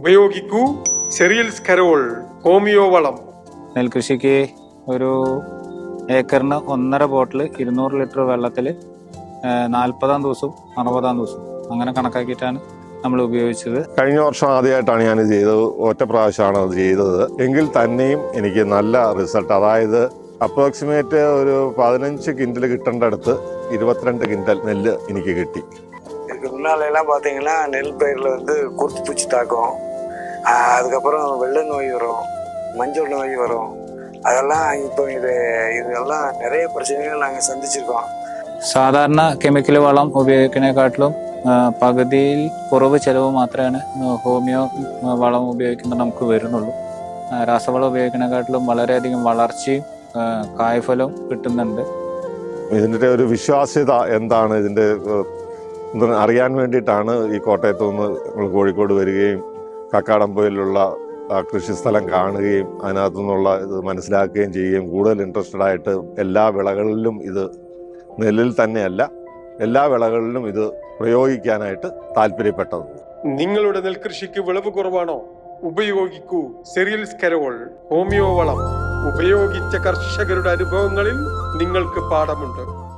ഉപയോഗിക്കൂ cereals Carol homeo വളം നെൽകൃഷിക്ക് ഒരു ഏക്കറിന് ഒന്നര ബോട്ടിൽ ഇരുന്നൂറ് ലിറ്റർ വെള്ളത്തിൽ നാൽപ്പതാം ദിവസവും അറുപതാം ദിവസവും അങ്ങനെ കണക്കാക്കിയിട്ടാണ് നമ്മൾ ഉപയോഗിച്ചത് കഴിഞ്ഞ വർഷം ആദ്യമായിട്ടാണ് ഞാൻ ഇത് ചെയ്തത് ഒറ്റ പ്രാവശ്യമാണ് അത് ചെയ്തത് എങ്കിൽ തന്നെയും എനിക്ക് നല്ല റിസൾട്ട് അതായത് അപ്രോക്സിമേറ്റ് ഒരു പതിനഞ്ച് കിൻഡൽ കിട്ടേണ്ട അടുത്ത് ഇരുപത്തിരണ്ട് കിൻഡൽ നെല്ല് எனக்கு കിട്ടി இதுக்கு முன்னால எல்லாம் பார்த்தீங்கன்னா நெல் பயிரில் வந்து குருத்து பூச்சி தாக்கும் ஆஹ் அதுக்கப்புறம் வெள்ளை நோய் வரும் மஞ்சள் நோய் வரும் அதெல்லாம் இப்போ இது இதெல்லாம் நிறைய பிரச்சனைகள் நாங்கள் சந்திச்சிருக்கோம் സാധാരണ കെമിക്കൽ വളം ഉപയോഗിക്കുന്നതിനെക്കാട്ടിലും ആ, പകുതിയിൽ കുറവ് ചെലവ് മാത്രമാണ് ഹോമിയോ വളം ഉപയോഗിക്കുമ്പോൾ നമുക്ക് വരുന്നുള്ളൂ ആ, രാസവളം ഉപയോഗിക്കുന്നതിനെക്കാട്ടിലും വളരെയധികം വളർച്ചയും ആ, കായ്ഫലവും കിട്ടുന്നുണ്ട് ഇതിൻ്റെ ഒരു വിശ്വാസ്യത എന്താണ് ഇതിൻ്റെ ഏഹ്, ഇത് അറിയാൻ വേണ്ടിയിട്ടാണ് ഈ കോട്ടയത്തു നിന്ന് നമ്മൾ കോഴിക്കോട് വരികയും കക്കാടംപൊയിലുള്ള കൃഷി കൃഷിസ്ഥലം കാണുകയും അതിനകത്തു നിന്നുള്ള ഇത് മനസ്സിലാക്കുകയും ചെയ്യുകയും കൂടുതൽ ഇൻട്രസ്റ്റഡ് ആയിട്ട് എല്ലാ വിളകളിലും ഇത് നെല്ലിൽ തന്നെയല്ല എല്ലാ വിളകളിലും ഇത് പ്രയോഗിക്കാനായിട്ട് താല്പര്യപ്പെട്ടത്. നിങ്ങളുടെ നെൽകൃഷിക്ക് വിളവ് കുറവാണോ? ഉപയോഗിക്കൂ സെറിയൽസ് കരോൾ ഹോമിയോ വളം. ഉപയോഗിച്ച കർഷകരുടെ അനുഭവങ്ങളിൽ നിങ്ങൾക്ക് പാഠമുണ്ട്.